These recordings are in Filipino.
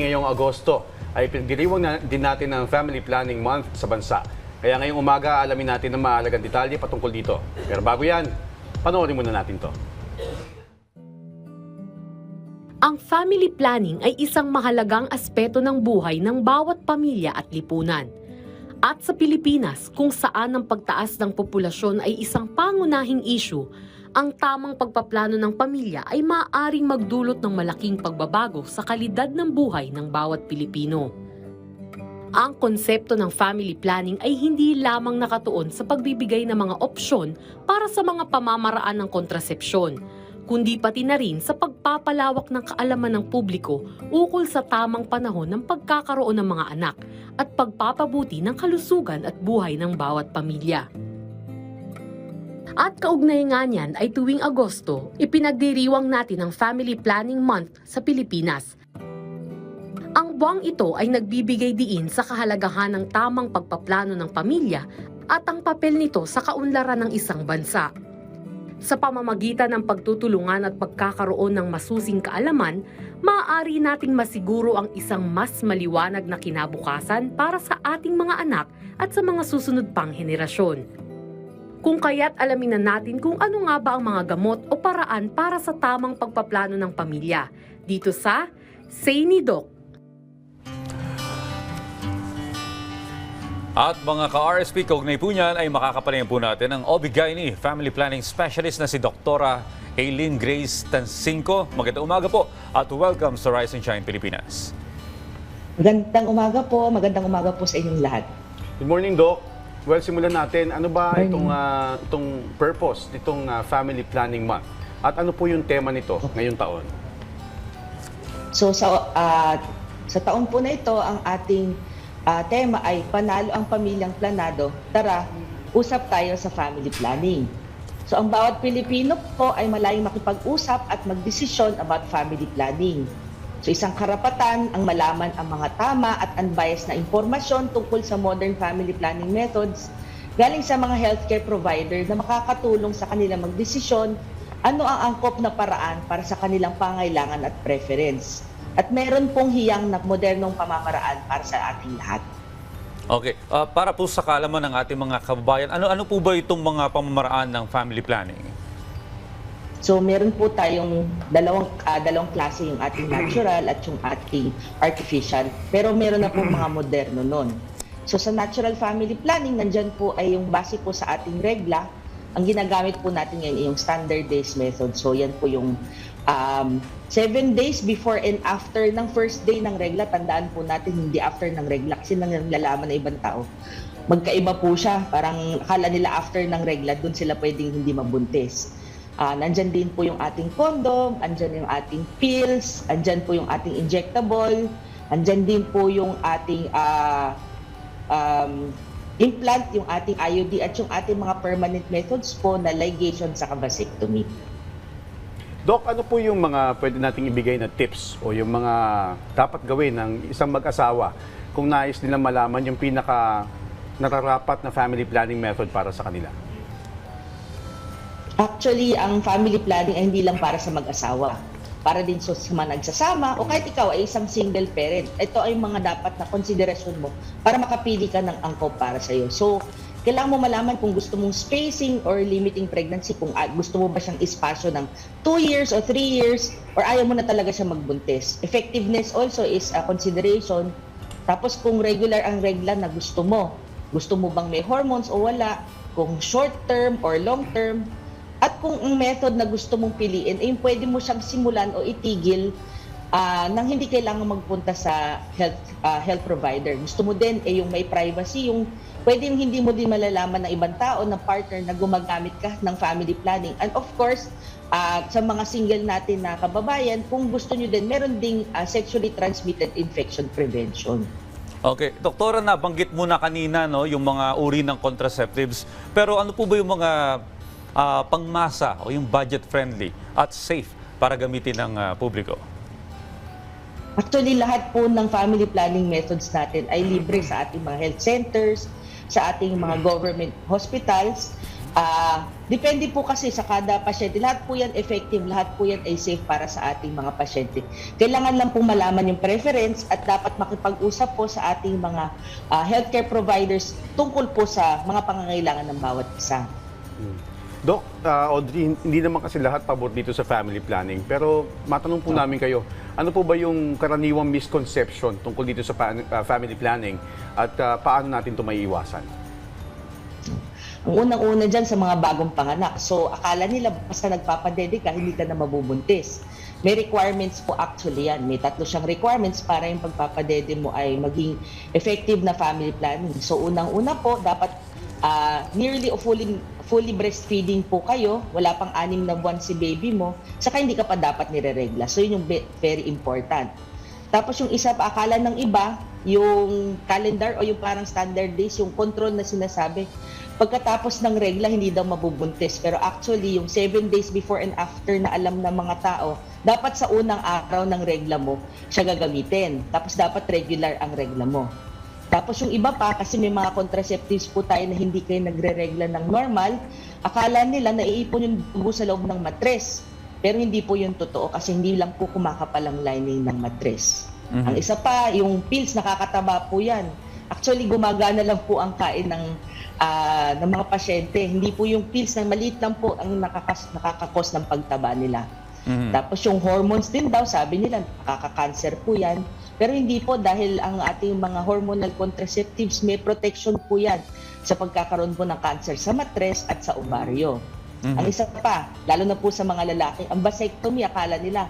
Ngayong Agosto ay pinagdiriwang na din natin ng Family Planning Month sa bansa. Kaya ngayong umaga alamin natin ang mahalagang detalye patungkol dito. Pero bago yan, panoorin muna natin to. Ang family planning ay isang mahalagang aspeto ng buhay ng bawat pamilya at lipunan. At sa Pilipinas, kung saan ang pagtaas ng populasyon ay isang pangunahing issue, ang tamang pagpaplano ng pamilya ay maaaring magdulot ng malaking pagbabago sa kalidad ng buhay ng bawat Pilipino. Ang konsepto ng family planning ay hindi lamang nakatuon sa pagbibigay ng mga opsyon para sa mga pamamaraan ng kontrasepsyon, kundi pati na rin sa pagpapalawak ng kaalaman ng publiko ukol sa tamang panahon ng pagkakaroon ng mga anak at pagpapabuti ng kalusugan at buhay ng bawat pamilya. At kaugnay nga niyan ay tuwing Agosto, ipinagdiriwang natin ang Family Planning Month sa Pilipinas. Ang buwang ito ay nagbibigay diin sa kahalagahan ng tamang pagpaplano ng pamilya at ang papel nito sa kaunlaran ng isang bansa. Sa pamamagitan ng pagtutulungan at pagkakaroon ng masusing kaalaman, maaari nating masiguro ang isang mas maliwanag na kinabukasan para sa ating mga anak at sa mga susunod pang henerasyon. Kung kaya't alamin na natin kung ano nga ba ang mga gamot o paraan para sa tamang pagpaplano ng pamilya. Dito sa Say ni Doc. At mga ka-RSP, kaugnay po niyan ay makakapanayan po natin ang OB-GYN Family Planning Specialist na si Doktora Aileen Grace Tansinko. Magandang umaga po at welcome sa Rise and Shine Pilipinas. Magandang umaga po, magandang umaga po sa inyong lahat. Good morning, Doc. Well, simulan natin. Ano ba itong, ah, itong purpose nitong ah, Family Planning Month? At ano po yung tema nito ngayong taon? So sa ah, sa taon po na ito, ang ating ah, tema ay panalo ang pamilyang planado. Tara, usap tayo sa family planning. So ang bawat Pilipino po ay malayang makipag-usap at magdesisyon about family planning. So isang karapatan ang malaman ang mga tama at unbiased na impormasyon tungkol sa modern family planning methods galing sa mga healthcare provider na makakatulong sa kanila magdesisyon ano ang angkop na paraan para sa kanilang pangailangan at preference. At meron pong hiyang na modernong pamamaraan para sa ating lahat. Okay, ah, para po sa kaalaman ng ating mga kababayan, ano-ano po ba itong mga pamamaraan ng family planning? So meron po tayong dalawang ah, dalawang klase yung ating natural at yung ating artificial. Pero meron na po mga moderno nun. So sa natural family planning, nandyan po ay yung base po sa ating regla. Ang ginagamit po natin ngayon ay yung standard days method. So yan po yung um, seven days before and after ng first day ng regla. Tandaan po natin hindi after ng regla kasi nang nalalaman ng ibang tao. Magkaiba po siya. Parang akala nila after ng regla, dun sila pwedeng hindi mabuntis. Ah, nandyan din po yung ating condom, andyan yung ating pills, andyan po yung ating injectable, andyan din po yung ating ah, um, implant, yung ating IUD at yung ating mga permanent methods po na ligation sa vasectomy. Doc, ano po yung mga pwede nating ibigay na tips o yung mga dapat gawin ng isang mag-asawa kung nais nilang malaman yung pinaka nararapat na family planning method para sa kanila? Actually, ang family planning ay hindi lang para sa mag-asawa. Para din so, sa mga nagsasama o kahit ikaw ay isang single parent. Ito ay mga dapat na konsiderasyon mo para makapili ka ng angkop para sa iyo. So, kailangan mo malaman kung gusto mong spacing or limiting pregnancy, kung ah, gusto mo ba siyang espasyo ng 2 years or 3 years or ayaw mo na talaga siya magbuntis. Effectiveness also is a consideration. Tapos kung regular ang regla na gusto mo, gusto mo bang may hormones o wala, kung short term or long term, at kung ang method na gusto mong piliin, ay pwede mo siyang simulan o itigil ah, nang hindi kailangan magpunta sa health ah, health provider. Gusto mo din eh yung may privacy, yung pwedeng hindi mo din malalaman ng ibang tao, ng partner na gumagamit ka ng family planning. And of course, ah, sa mga single natin na kababayan, kung gusto nyo din, meron ding ah, sexually transmitted infection prevention. Okay, doktora, nabanggit mo na kanina no, yung mga uri ng contraceptives. Pero ano po ba yung mga ah, pangmasa o yung budget-friendly at safe para gamitin ng ah, publiko? Actually, lahat po ng family planning methods natin ay libre sa ating mga health centers, sa ating mga government hospitals. Ah, depende po kasi sa kada pasyente. Lahat po yan effective, lahat po yan ay safe para sa ating mga pasyente. Kailangan lang po malaman yung preference at dapat makipag-usap po sa ating mga ah, healthcare providers tungkol po sa mga pangangailangan ng bawat isa. Doc, ah, Audrey, hindi naman kasi lahat pabor dito sa family planning. Pero matanong po namin kayo, ano po ba yung karaniwang misconception tungkol dito sa ah, family planning at ah, paano natin ito maiiwasan? Ang unang-una dyan sa mga bagong panganak. So, akala nila basta nagpapadede ka, hindi ka na mabubuntis. May requirements po actually yan. May tatlo siyang requirements para yung pagpapadede mo ay maging effective na family planning. So, unang-una po, dapat ah, nearly o fully, fully breastfeeding po kayo. Wala pang anim na buwan si baby mo. Saka hindi ka pa dapat nireregla. So, yun yung very important. Tapos yung isa pa, akala ng iba, yung calendar o yung parang standard days, yung control na sinasabi, pagkatapos ng regla, hindi daw mabubuntis. Pero actually, yung seven days before and after na alam ng mga tao, dapat sa unang araw ng regla mo, siya gagamitin. Tapos dapat regular ang regla mo. Tapos yung iba pa, kasi may mga contraceptives po tayo na hindi kayo nagre-regla ng normal, akala nila naiipon yung dugo sa loob ng matres. Pero hindi po yun totoo kasi hindi lang po kumakapal ang lining ng matres. Ang isa pa, yung pills, nakakataba po yan. Actually, gumagana lang po ang kain ng, ah, ng mga pasyente. Hindi po yung pills na maliit lang po ang nakakas, nakakakos ng pagtaba nila. Mhm. Tapos yung hormones din daw, sabi nila, nakaka-cancer po yan. Pero hindi po dahil ang ating mga hormonal contraceptives, may protection po yan sa pagkakaroon po ng cancer sa matres at sa ovaryo. Mhm. Ang isa pa, lalo na po sa mga lalaki, ang vasectomy, akala nila,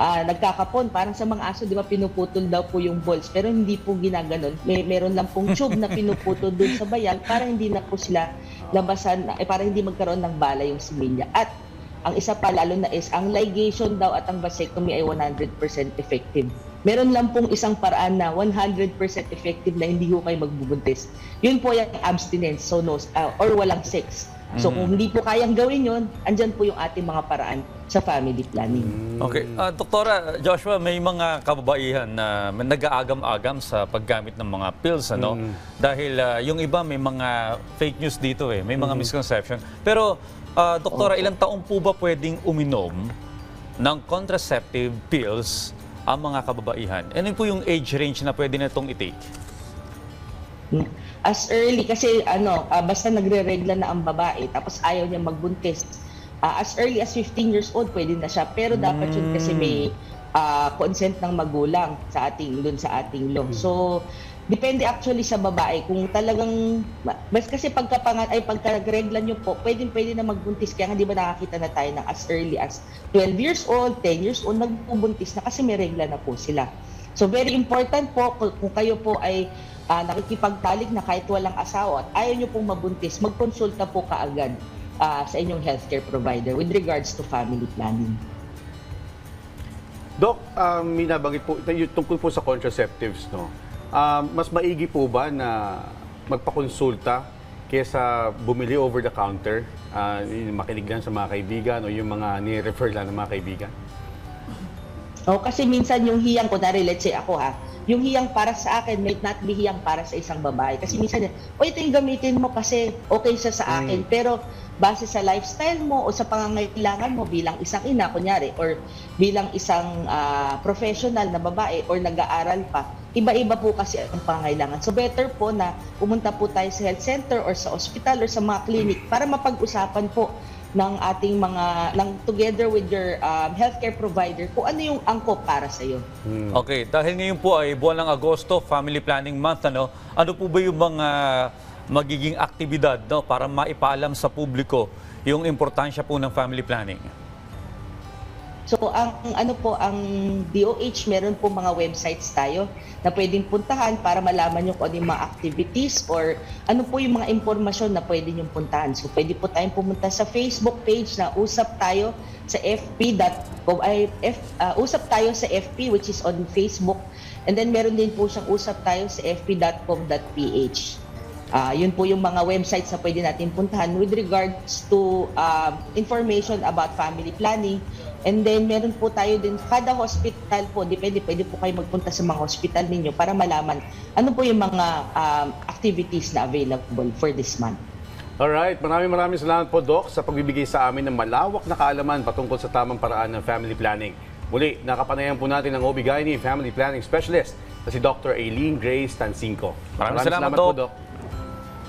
ah, nagkakapon, parang sa mga aso, di ba, pinuputol daw po yung balls. Pero hindi po ginaganon. May, meron lang pong tube na pinuputol dun sa bayan para hindi na po sila labasan, eh, para hindi magkaroon ng bala yung similya. At ang isa pa lalo na is, ang ligation daw at ang vasectomy ay 100% effective. Meron lang pong isang paraan na 100% effective na hindi ko kayo magbubuntis. Yun po yung abstinence, so no, ah, or walang sex. So Mhm. kung hindi po kayang gawin yun, andyan po yung ating mga paraan sa family planning. Okay. Ah, Doktora Joshua, may mga kababaihan na nag-aagam-agam sa paggamit ng mga pills, ano? Dahil ah, yung iba may mga fake news dito eh, may mga misconception. Pero, ah, Doktora, ilang taong po ba pwedeng uminom ng contraceptive pills ang mga kababaihan? Ano po yung age range na pwede na itong i-take? As early, kasi ano, ah, basta nagre-regla na ang babae, tapos ayaw niya magbuntis, ah, as early as 15 years old, pwede na siya. Pero dapat yun kasi may ah, consent ng magulang sa ating, dun sa ating law. So, depende actually sa babae. Kung talagang, mas kasi pagkapangan, ay pagka-regla niyo po, pwede, pwede na magbuntis. Kaya nga di ba nakakita na tayo ng as early as 12 years old, 10 years old, nagbubuntis na kasi may regla na po sila. So very important po kung kayo po ay ah, nakikipagtalik na kahit walang asawa at ayaw nyo pong mabuntis, magkonsulta po kaagad ah, sa inyong healthcare provider with regards to family planning. Doc, um, may nabanggit po, tungkol po sa contraceptives, no? Um, mas maigi po ba na magpakonsulta kaysa bumili over the counter, uh, makinig lang sa mga kaibigan o yung mga ni-refer lang ng mga kaibigan? O, kasi minsan yung hiyang, kunwari, let's say ako ha, yung hiyang para sa akin may not be hiyang para sa isang babae. Kasi minsan, o ito yung gamitin mo kasi okay siya sa akin. Pero base sa lifestyle mo o sa pangangailangan mo bilang isang ina, kunyari, or bilang isang ah, professional na babae or nag-aaral pa, iba-iba po kasi ang pangangailangan. So better po na pumunta po tayo sa health center or sa hospital or sa mga clinic para mapag-usapan po ng ating mga ng together with your um, healthcare provider kung ano yung angkop para sa iyo. Okay, dahil ngayon po ay buwan ng Agosto, Family Planning Month, ano, ano po ba yung mga magiging aktibidad no, para maipaalam sa publiko yung importansya po ng family planning? So ang ano po ang DOH meron po mga websites tayo na pwedeng puntahan para malaman niyo kung ano yung mga activities or ano po yung mga impormasyon na pwede niyong puntahan. So pwede po tayong pumunta sa Facebook page na Usap Tayo sa fp.com ay F, ah, Usap Tayo sa FP which is on Facebook and then meron din po siyang Usap Tayo sa fp.com.ph. Ah, yun po yung mga websites na pwede natin puntahan with regards to um, information about family planning. And then meron po tayo din, kada hospital po, depende, pwede po kayo magpunta sa mga hospital ninyo para malaman ano po yung mga um, activities na available for this month. Alright, maraming maraming salamat po, Doc, sa pagbibigay sa amin ng malawak na kaalaman patungkol sa tamang paraan ng family planning. Muli, nakapanayan po natin ang OB-GYN Family Planning Specialist na si Dr. Aileen Grace Tansinko. Maraming salamat, Doc. po, Doc.